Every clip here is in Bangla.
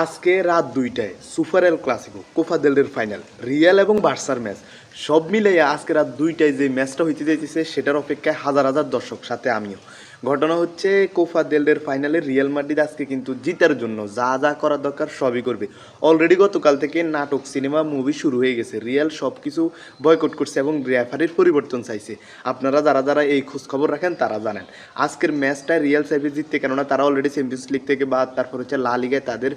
আজকে রাত দুইটায় super El Clasico Copa del Rey final Real এবং বার্সার ম্যাচ সব মিলিয়ে আজকে রাত দুইটায় যে ম্যাচটা হইতে যাইতেছে, সেটার অপেক্ষায় হাজার হাজার দর্শক সাথে আমিও। ঘটনা হচ্ছে কোফা দেলের ফাইনালে রিয়াল মাদ্রিদ আজকে কিন্তু জিতার জন্য যা যা করা দরকার সবই করবে। অলরেডি গতকাল থেকে নাটক সিনেমা মুভি শুরু হয়ে গেছে। রিয়াল সব কিছু বয়কট করছে এবং রেফারির পরিবর্তন চাইছে। আপনারা যারা যারা এই খোঁজ খবর রাখেন, তারা জানেন। আজকের ম্যাচটা রিয়াল চাইবে জিততে কেননা তারা অলরেডি চ্যাম্পিয়ন্স লিগ থেকে বা তারপর হচ্ছে লা লিগায় তাদের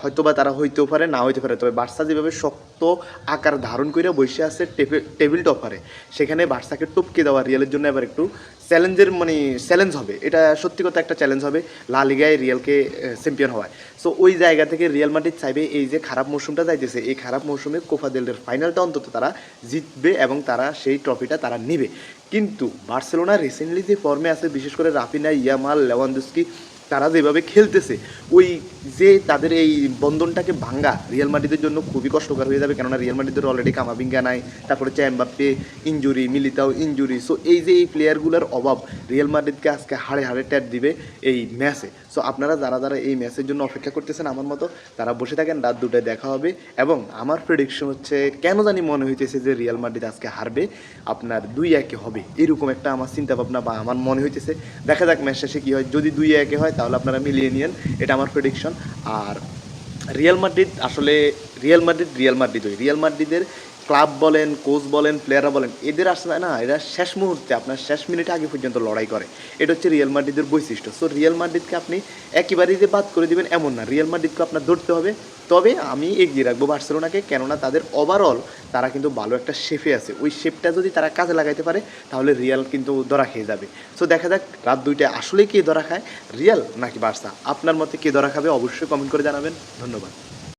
হয়তো বা তারা হইতেও পারে, না হইতে পারে। তবে বার্সা যেভাবে শক্ত আকার ধারণ করে বসে আছে টেবিল টপারে। সেখানে বার্সাকে টপকে দেওয়া রিয়ালের জন্য এবার একটু চ্যালেঞ্জের মানে চ্যালেঞ্জ হবে। এটা সত্যি কথা একটা চ্যালেঞ্জ হবে। লা লিগায় রিয়ালকে চ্যাম্পিয়ন হওয়ায়। সো ওই জায়গা থেকে রিয়াল মাদ্রিদ চাইবে এই যে খারাপ মৌসুমটা যাইতেছে, এই খারাপ মৌসুমে কোফা দেলের ফাইনালটা অন্তত তারা জিতবে এবং তারা সেই ট্রফিটা তারা নেবে। কিন্তু বার্সেলোনা রিসেন্টলি যে ফর্মে আছে, বিশেষ করে রাফিনা, ইয়ামাল লেওয়ানদস্কি তারা যেভাবে খেলতেছে, ওই যে তাদের এই বন্ধনটাকে ভাঙ্গা রিয়াল মাদ্রিদের জন্য খুবই কষ্টকর হয়ে যাবে। কেননা রিয়াল মাদ্রিদের অলরেডি কামাবিঙ্গা নাই, তারপরে হচ্ছে Mbappe injury Militao injury so এই যে এই প্লেয়ারগুলোর অভাব, রিয়াল মাদ্রিদকে আজকে হাড়ে হাড়ে ট্যাট দিবে এই ম্যাচে। সো আপনারা যারা যারা এই ম্যাচের জন্য অপেক্ষা করতেছেন, আমার মতো, তারা বসে থাকেন, রাত দুটায় দেখা হবে। এবং আমার প্রেডিকশন হচ্ছে, কেন জানি মনে হইতেছে যে রিয়াল মাদ্রিদ আজকে হারবে, আপনার দুই একে হবে। এরকম একটা আমার চিন্তা ভাবনা বা আমার মনে হইতেছে। দেখা যাক ম্যাচ শেষে কী হয়। যদি দুই একে হয় তাহলে আপনারা মিলিয়ে নিন এটা আমার প্রেডিকশন আর রিয়াল মাদ্রিদ আসলে রিয়াল মাদ্রিদ রিয়াল মাদ্রিদ ওই রিয়াল মাদ্রিদের ক্লাব বলেন কোচ বলেন প্লেয়াররা বলেন, এদের আসলে না, এরা শেষ মুহূর্তে, আপনার শেষ মিনিটে আগে পর্যন্ত লড়াই করে। এটা হচ্ছে রিয়াল মাদ্রিদের বৈশিষ্ট্য। সো রিয়াল মাদ্রিদকে আপনি একেবারেই যে বাদ করে দেবেন, এমন না। রিয়াল মাদ্রিদকে আপনার ধরতে হবে। তবে আমি এগিয়ে রাখব বার্সেলোনাকে, কেননা তাদের ওভারঅল তারা কিন্তু ভালো একটা শেফে আছে। ওই শেপটা যদি তারা কাজে লাগাইতে পারে, তাহলে রিয়াল কিন্তু ধরা খেয়ে যাবে। সো দেখা যাক, রাত দুইটায় আসলে কে ধরা খায় রিয়াল নাকি বার্সা আপনার মতে কে ধরা খাবে, অবশ্যই কমেন্ট করে জানাবেন। ধন্যবাদ।